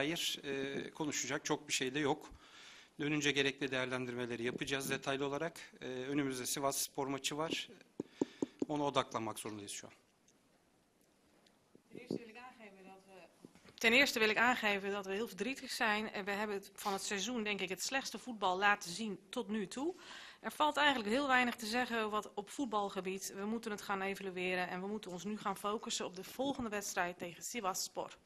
dair e, konuşacak çok bir şey de yok. Dönünce gerekli değerlendirmeleri yapacağız detaylı olarak. E, önümüzde Sivas maçı var. Ona odaklanmak zorundayız şu an. Ten eerste wil ik aangeven dat we, heel verdrietig zijn. En we hebben van het seizoen denk ik het slechtste voetbal laten zien tot nu toe. Er valt eigenlijk heel weinig te zeggen wat op voetbalgebied. We moeten het gaan evalueren en we moeten ons nu gaan focussen op de volgende wedstrijd tegen Sivas Spor.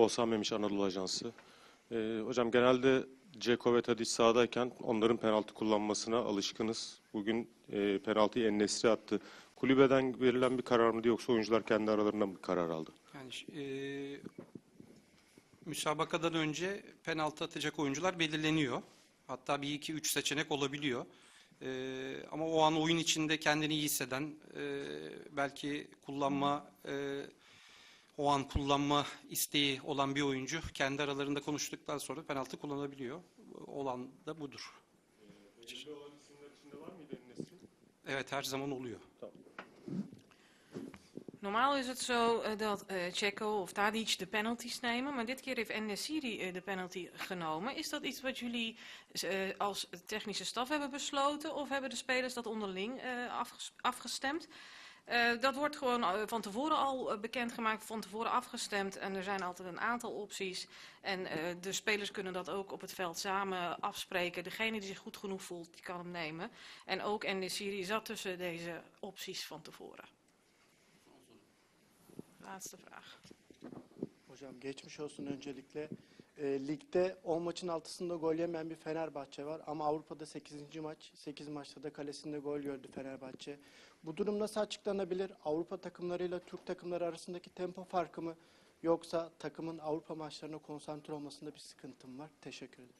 Bolsan Memiş Anadolu Ajansı. Ee, hocam genelde Ceko ve Tadic sahadayken onların penaltı kullanmasına alışkınız. Bugün e, penaltıyı En-Nesyri attı. Kulübeden verilen bir karar mıydı yoksa oyuncular kendi aralarından bir karar aldı? Yani e, müsabakadan önce penaltı atacak oyuncular belirleniyor. Hatta bir iki üç seçenek olabiliyor. E, ama o an oyun içinde kendini iyi hisseden, e, belki kullanma, e, o an kullanma isteği olan bir oyuncu kendi aralarında konuştuktan sonra penaltı kullanabiliyor. Olan da budur. Evet her zaman oluyor. Normaal is het so eh, dat eh Ceko of Tadic de penalties nemen, maar dit keer heeft Enesiri eh, de penalty genomen. Is dat iets wat jullie als technische staf hebben besloten of hebben de spelers dat onderling afges- afgestemd? Eh, dat wordt gewoon eh, van tevoren al eh, bekendgemaakt, van tevoren afgestemd en er zijn altijd een aantal opties. En de spelers kunnen dat ook op het veld samen afspreken. Degene die zich goed genoeg voelt, die kan hem nemen. En ook Enesiri zat tussen deze opties van tevoren. Laatste vraag. Hocam geçmiş olsun öncelikle. E, ligde 10 maçın altısında gol yemeyen bir Fenerbahçe var ama Avrupa'da 8. maç, 8 maçta da kalesinde gol gördü Fenerbahçe. Bu durum nasıl açıklanabilir? Avrupa takımlarıyla Türk takımları arasındaki tempo farkı mı yoksa takımın Avrupa maçlarına konsantre olmasında bir sıkıntı mı var? Teşekkür ederim.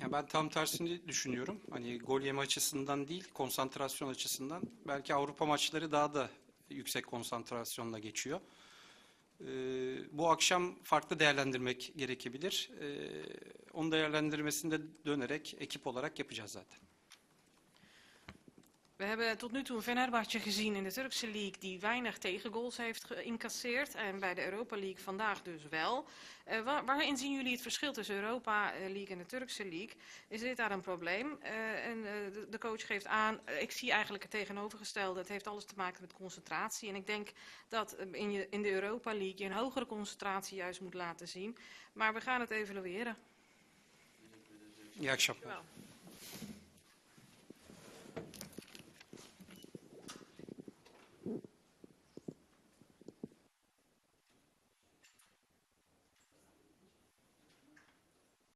Ya ben tam tersini düşünüyorum. Hani gol yeme açısından değil, konsantrasyon açısından. Belki Avrupa maçları daha da yüksek konsantrasyonla geçiyor. Ee, bu akşam farklı değerlendirmek gerekebilir. Ee, onun değerlendirmesinde dönerek ekip olarak yapacağız zaten. We hebben tot nu toe een Fenerbahce gezien in de Turkse league die weinig tegengoals heeft geïncasseerd. En bij de Europa League vandaag dus wel. Eh, waar- waarin zien jullie het verschil tussen Europa eh, League en de Turkse League? Is dit daar een probleem? Eh, en eh, de, de coach geeft aan, ik zie eigenlijk het tegenovergestelde. Het heeft alles te maken met concentratie. En ik denk dat in, je, in de Europa League je een hogere concentratie juist moet laten zien. Maar we gaan het evalueren. İyi akşamlar. Dankjewel.